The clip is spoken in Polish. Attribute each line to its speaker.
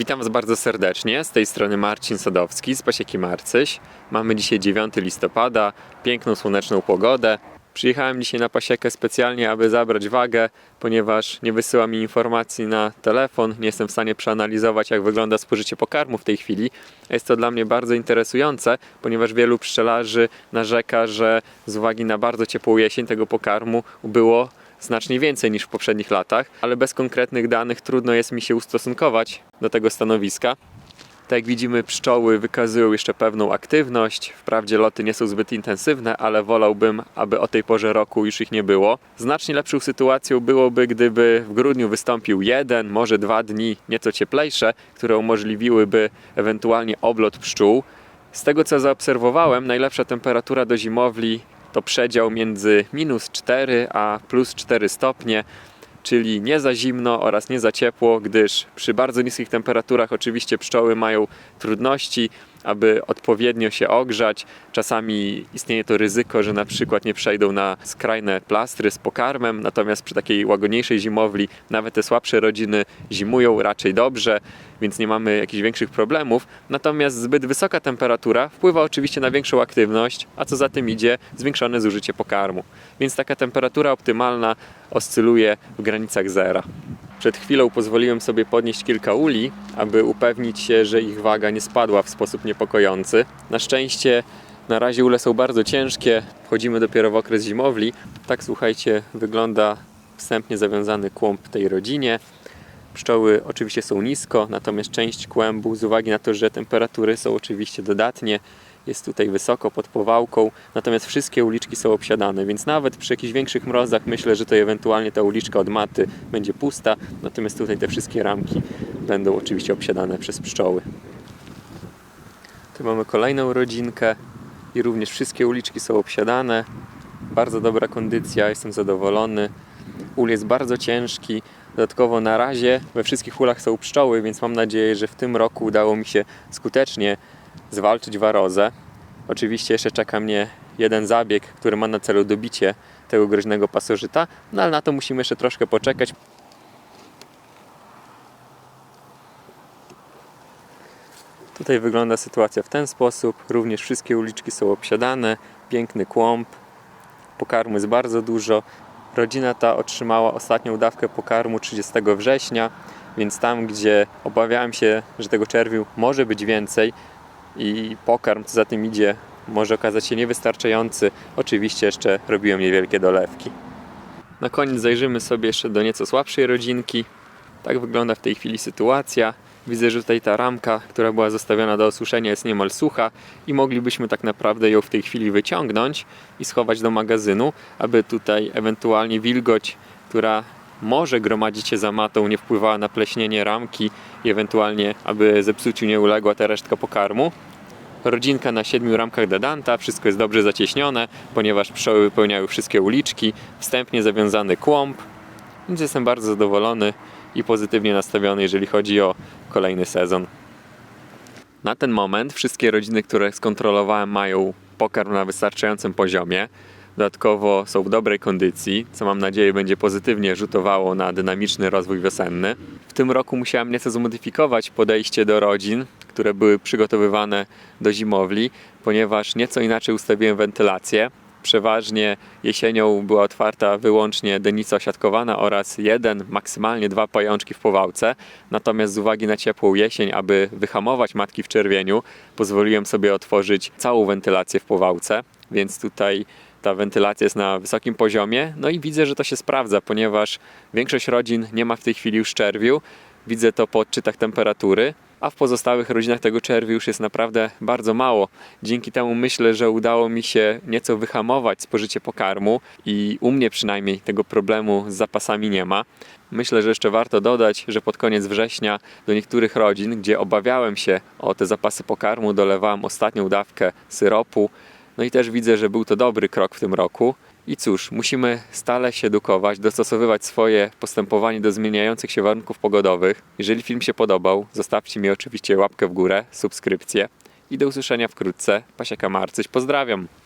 Speaker 1: Witam Was bardzo serdecznie. Z tej strony Marcin Sadowski z Pasieki Marcyś. Mamy dzisiaj 9 listopada, piękną słoneczną pogodę. Przyjechałem dzisiaj na pasiekę specjalnie, aby zabrać wagę, ponieważ nie wysyła mi informacji na telefon. Nie jestem w stanie przeanalizować, jak wygląda spożycie pokarmu w tej chwili. Jest to dla mnie bardzo interesujące, ponieważ wielu pszczelarzy narzeka, że z uwagi na bardzo ciepłą jesień tego pokarmu było znacznie więcej niż w poprzednich latach, ale bez konkretnych danych trudno jest mi się ustosunkować do tego stanowiska. Tak jak widzimy, pszczoły wykazują jeszcze pewną aktywność. Wprawdzie loty nie są zbyt intensywne, ale wolałbym, aby o tej porze roku już ich nie było. Znacznie lepszą sytuacją byłoby, gdyby w grudniu wystąpił jeden, może dwa dni nieco cieplejsze, które umożliwiłyby ewentualnie oblot pszczół. Z tego co zaobserwowałem, najlepsza temperatura do zimowli to przedział między minus 4 a plus 4 stopnie, czyli nie za zimno oraz nie za ciepło, gdyż przy bardzo niskich temperaturach oczywiście pszczoły mają trudności, aby odpowiednio się ogrzać. Czasami istnieje to ryzyko, że na przykład nie przejdą na skrajne plastry z pokarmem, natomiast przy takiej łagodniejszej zimowli nawet te słabsze rodziny zimują raczej dobrze, więc nie mamy jakichś większych problemów. Natomiast zbyt wysoka temperatura wpływa oczywiście na większą aktywność, a co za tym idzie zwiększone zużycie pokarmu. Więc taka temperatura optymalna oscyluje w granicach zera. Przed chwilą pozwoliłem sobie podnieść kilka uli, aby upewnić się, że ich waga nie spadła w sposób niepokojący. Na szczęście na razie ule są bardzo ciężkie, wchodzimy dopiero w okres zimowli. Tak słuchajcie, wygląda wstępnie zawiązany kłąb tej rodzinie. Pszczoły oczywiście są nisko, natomiast część kłębu z uwagi na to, że temperatury są oczywiście dodatnie, jest tutaj wysoko pod powałką, natomiast wszystkie uliczki są obsiadane, więc nawet przy jakichś większych mrozach myślę, że to ewentualnie ta uliczka od maty będzie pusta, natomiast tutaj te wszystkie ramki będą oczywiście obsiadane przez pszczoły. Tu mamy kolejną rodzinkę i również wszystkie uliczki są obsiadane. Bardzo dobra kondycja, jestem zadowolony. Ul jest bardzo ciężki. Dodatkowo na razie we wszystkich ulach są pszczoły, więc mam nadzieję, że w tym roku udało mi się skutecznie zwalczyć warozę. Oczywiście jeszcze czeka mnie jeden zabieg, który ma na celu dobicie tego groźnego pasożyta, no ale na to musimy jeszcze troszkę poczekać. Tutaj wygląda sytuacja w ten sposób. Również wszystkie uliczki są obsiadane, piękny kłąb, pokarmu jest bardzo dużo. Rodzina ta otrzymała ostatnią dawkę pokarmu 30 września, więc tam, gdzie obawiałem się, że tego czerwiu może być więcej i pokarm, co za tym idzie, może okazać się niewystarczający, oczywiście jeszcze robiłem niewielkie dolewki. Na koniec zajrzymy sobie jeszcze do nieco słabszej rodzinki. Tak wygląda w tej chwili sytuacja. Widzę, że tutaj ta ramka, która była zostawiona do osuszenia, jest niemal sucha i moglibyśmy tak naprawdę ją w tej chwili wyciągnąć i schować do magazynu, aby tutaj ewentualnie wilgoć, która może gromadzić się za matą, nie wpływała na pleśnienie ramki i ewentualnie, aby zepsuciu nie uległa ta resztka pokarmu. Rodzinka na siedmiu ramkach Dedanta, wszystko jest dobrze zacieśnione, ponieważ pszczoły wypełniały wszystkie uliczki, wstępnie zawiązany kłąb, więc jestem bardzo zadowolony i pozytywnie nastawiony, jeżeli chodzi o kolejny sezon. Na ten moment wszystkie rodziny, które skontrolowałem, mają pokarm na wystarczającym poziomie. Dodatkowo są w dobrej kondycji, co mam nadzieję będzie pozytywnie rzutowało na dynamiczny rozwój wiosenny. W tym roku musiałem nieco zmodyfikować podejście do rodzin, które były przygotowywane do zimowli, ponieważ nieco inaczej ustawiłem wentylację. Przeważnie jesienią była otwarta wyłącznie denica osiadkowana oraz jeden, maksymalnie dwa pajączki w powałce. Natomiast z uwagi na ciepłą jesień, aby wyhamować matki w czerwieniu, pozwoliłem sobie otworzyć całą wentylację w powałce, więc tutaj ta wentylacja jest na wysokim poziomie. No i widzę, że to się sprawdza, ponieważ większość rodzin nie ma w tej chwili już czerwiu. Widzę to po odczytach temperatury a w pozostałych rodzinach tego czerwiu już jest naprawdę bardzo mało. Dzięki temu myślę, że udało mi się nieco wyhamować spożycie pokarmu i u mnie przynajmniej tego problemu z zapasami nie ma. Myślę, że jeszcze warto dodać, że pod koniec września do niektórych rodzin, gdzie obawiałem się o te zapasy pokarmu, dolewałem ostatnią dawkę syropu. No i też widzę, że był to dobry krok w tym roku. I cóż, musimy stale się edukować, dostosowywać swoje postępowanie do zmieniających się warunków pogodowych. Jeżeli film się podobał, zostawcie mi oczywiście łapkę w górę, subskrypcję i do usłyszenia wkrótce. Pasieka Marcyś, pozdrawiam!